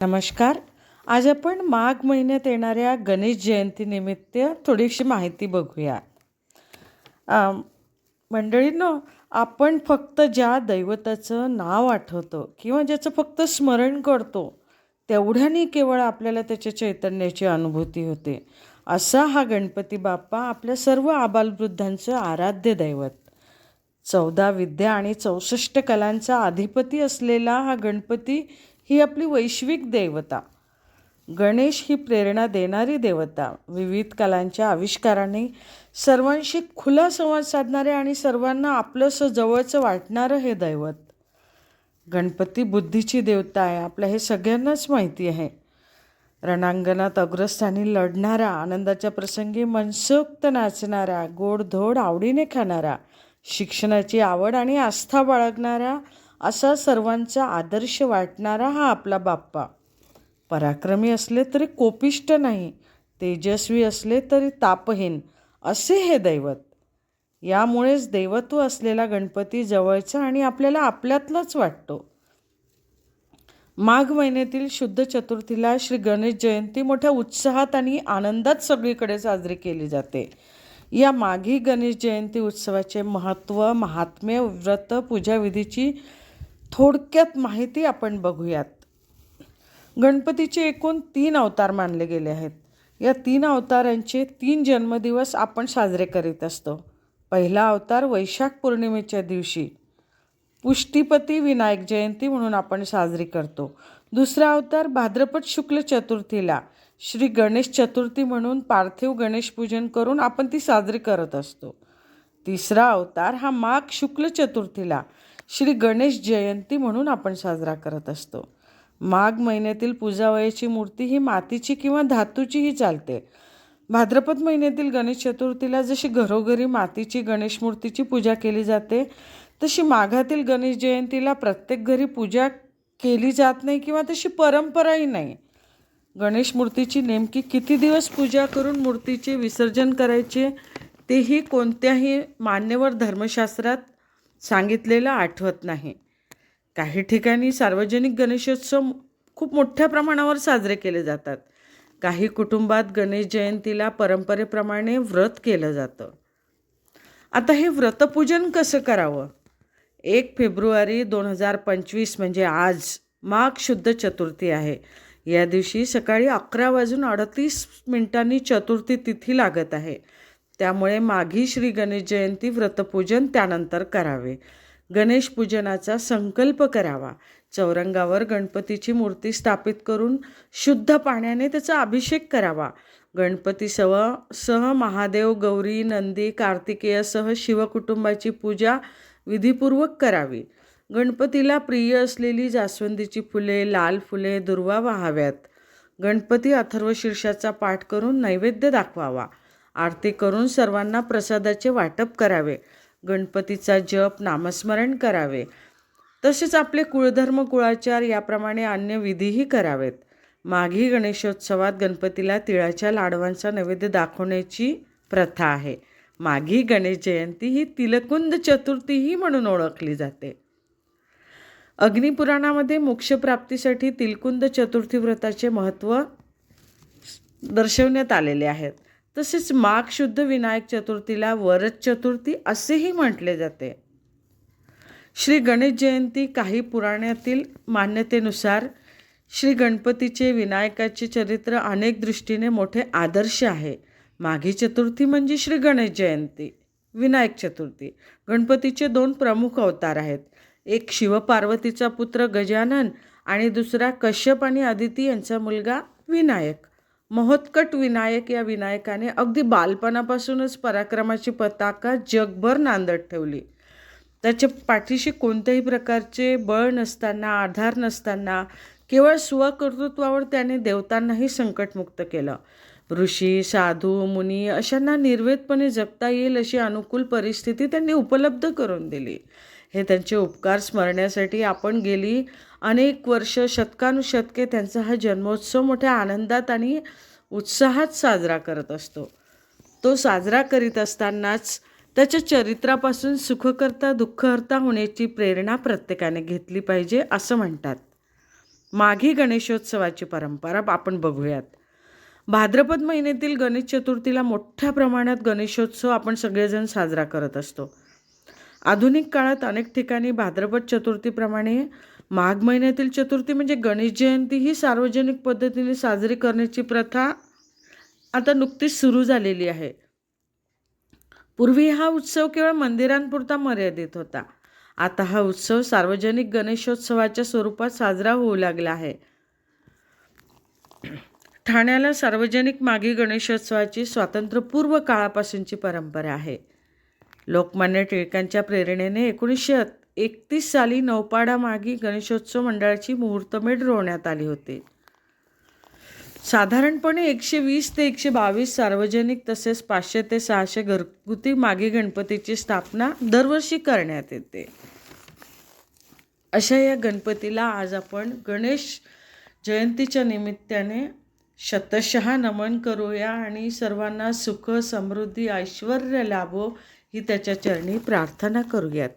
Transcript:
नमस्कार. आज आपण माघ महिन्यात येणाऱ्या गणेश जयंतीनिमित्त थोडीशी माहिती बघूया. मंडळींनो आपण फक्त ज्या दैवताचं नाव आठवतो किंवा ज्याचं फक्त स्मरण करतो तेवढ्याने केवळ आपल्याला त्याच्या चैतन्याची अनुभूती होते. असा हा गणपती बाप्पा आपल्या सर्व आबालवृद्धांचं आराध्य दैवत. चौदा विद्या आणि चौसष्ट कलांचा अधिपती असलेला हा गणपती ही आपली वैश्विक देवता. गणेश ही प्रेरणा देणारी देवता. विविध कलांच्या आविष्काराने सर्वांशी खुला संवाद साधणारे आणि सर्वांना आपलंसं जवळचं वाटणारं हे दैवत. गणपती बुद्धीची देवता आहे आपल्या हे सगळ्यांनाच माहिती आहे. रणांगणात अग्रस्थानी लढणारा आनंदाच्या प्रसंगी मनसोक्त नाचणारा गोडधोड आवडीने खाणारा शिक्षणाची आवड आणि आस्था बाळगणारा असा सर्वांचा आदर्श वाटणारा हा आपला बाप्पा. पराक्रमी असले तरी कोपिष्ट नाही तेजस्वी असले तरी तापहीन असे हे दैवत. यामुळेच दैवत्व असलेला गणपती जवळचा आणि आपल्याला आपल्यातलाच वाटतो. माघ महिन्यातील शुद्ध चतुर्थीला श्री गणेश जयंती मोठ्या उत्साहात आणि आनंदात सगळीकडे साजरी केली जाते. या माघी गणेश जयंती उत्सवाचे महत्त्व महात्म्य व्रत पूजाविधीची थोडक्यात माहिती आपण बघूयात. गणपतीचे एकूण तीन अवतार मानले गेले आहेत. या तीन अवतारांचे तीन जन्मदिवस आपण साजरे करीत असतो. पहिला अवतार वैशाख पौर्णिमेच्या दिवशी. पुष्टीपती विनायक जयंती म्हणून आपण साजरी करतो. दुसरा अवतार भाद्रपद शुक्ल चतुर्थीला. श्री गणेश चतुर्थी म्हणून पार्थिव गणेश पूजन करून आपण ती साजरी करत असतो. तिसरा अवतार हा माघ शुक्ल चतुर्थीला. श्री गणेश जयंती म्हणून आपण साजरा करत असतो. माघ महिन्यातील पूजावयाची मूर्ती ही मातीची किंवा धातूचीही चालते. भाद्रपद महिन्यातील गणेश चतुर्थीला जशी घरोघरी मातीची गणेश मूर्तीची पूजा केली जाते तशी माघातील गणेश जयंतीला प्रत्येक घरी पूजा केली जात नाही किंवा तशी परंपराही नाही. गणेश मूर्तीची नेमकी किती दिवस पूजा करून मूर्तीचे विसर्जन करायचे तेही कोणत्याही मान्यवर धर्मशास्त्रात सांगितलेलं आठवत नाही. काही ठिकाणी सार्वजनिक गणेशोत्सव खूप मोठ्या प्रमाणावर साजरे केले जातात. काही कुटुंबात गणेश जयंतीला परंपरेप्रमाणे व्रत केलं जातं. आता हे व्रतपूजन कसं करावं? एक फेब्रुवारी दोन हजार पंचवीस म्हणजे आज माघ शुद्ध चतुर्थी आहे. या दिवशी सकाळी अकरा वाजून अडतीस मिनिटांनी चतुर्थी तिथी लागत आहे. त्यामुळे माघी श्री गणेश जयंती व्रतपूजन त्यानंतर करावे. गणेश पूजनाचा संकल्प करावा. चौरंगावर गणपतीची मूर्ती स्थापित करून शुद्ध पाण्याने त्याचा अभिषेक करावा. गणपतीसह सह महादेव गौरी नंदी कार्तिकेयसह शिवकुटुंबाची पूजा विधीपूर्वक करावी. गणपतीला प्रिय असलेली जास्वंदीची फुले लाल फुले दुर्वा वाहाव्यात. गणपती अथर्वशीर्षाचा पाठ करून नैवेद्य दाखवावा. आरती करून सर्वांना प्रसादाचे वाटप करावे. गणपतीचा जप नामस्मरण करावे. तसेच आपले कुळधर्म कुळाचार याप्रमाणे अन्य विधीही करावेत. माघी गणेशोत्सवात गणपतीला तिळाच्या लाडवांचा नैवेद्य दाखवण्याची प्रथा आहे. माघी गणेश जयंती ही तिलकुंद चतुर्थीही म्हणून ओळखली जाते. अग्निपुराणामध्ये मोक्षप्राप्तीसाठी तिलकुंद चतुर्थी व्रताचे महत्त्व दर्शवण्यात आलेले आहेत. तसेच माघ शुद्ध विनायक चतुर्थीला वरद चतुर्थी असेही म्हटले जाते. श्री गणेश जयंती काही पुराण्यातील मान्यतेनुसार श्री गणपतीचे विनायकाचे चरित्र अनेक दृष्टीने मोठे आदर्श आहे. माघी चतुर्थी म्हणजे श्री गणेश जयंती विनायक चतुर्थी. गणपतीचे दोन प्रमुख अवतार आहेत. एक शिवपार्वतीचा पुत्र गजानन आणि दुसरा कश्यप आणि आदिती यांचा मुलगा विनायक. महोत्कट विनायक या विनायकाने अगदी बालपणापासूनच पराक्रमाची पताका जगभर नांदत ठेवली. त्याच्या पाठीशी कोणत्याही प्रकारचे बळ नसताना आधार नसताना केवळ स्वकर्तृत्वावर त्याने देवतांनाही संकटमुक्त केलं. ऋषी साधू मुनी अशांना निर्वेदपणे जगता येईल अशी अनुकूल परिस्थिती त्यांनी उपलब्ध करून दिली. हे त्यांचे उपकार स्मरण्यासाठी आपण गेली अनेक वर्ष शतकानुशतके त्यांचा हा जन्मोत्सव मोठ्या आनंदात आणि उत्साहात साजरा करत असतो. तो साजरा करीत असतानाच त्याच्या चरित्रापासून सुखकर्ता दुःखहर्ता होण्याची प्रेरणा प्रत्येकाने घेतली पाहिजे असं म्हणतात. माघी गणेशोत्सवाची परंपरा आपण बघूयात. भाद्रपद महिन्यातील गणेश चतुर्थीला मोठ्या प्रमाणात गणेशोत्सव आपण सगळेजण साजरा करत असतो. आधुनिक काळात अनेक ठिकाणी भाद्रपद चतुर्थीप्रमाणे माघ महिन्यातील चतुर्थी म्हणजे गणेश जयंती ही सार्वजनिक पद्धतीने साजरी करण्याची प्रथा आता नुकतीच सुरू झालेली आहे. पूर्वी हा उत्सव केवळ मंदिरांपुरता मर्यादित होता. आता हा उत्सव सार्वजनिक गणेशोत्सवाच्या स्वरूपात साजरा होऊ लागला आहे. ठाण्याला सार्वजनिक मागी गणेशोत्सवाची स्वातंत्र्यपूर्व काळापासूनची परंपरा आहे. लोकमान्य टिळकांच्या प्रेरणेने एकोणीसशे एकतीस साली नौपाडा मागी गणेशोत्सव मंडळाची मुहूर्तमेढ रोवण्यात आली होती. साधारणपणे एकशे वीस ते एकशे बावीस सार्वजनिक तसेच पाचशे ते सहाशे घरगुती मागी गणपतीची स्थापना दरवर्षी करण्यात येते. अशा या गणपतीला आज आपण गणेश जयंतीच्या निमित्ताने शतशः नमन करूया आणि सर्वांना सुख समृद्धी ऐश्वर लाभो ही त्याच्या चरणी प्रार्थना करूयात.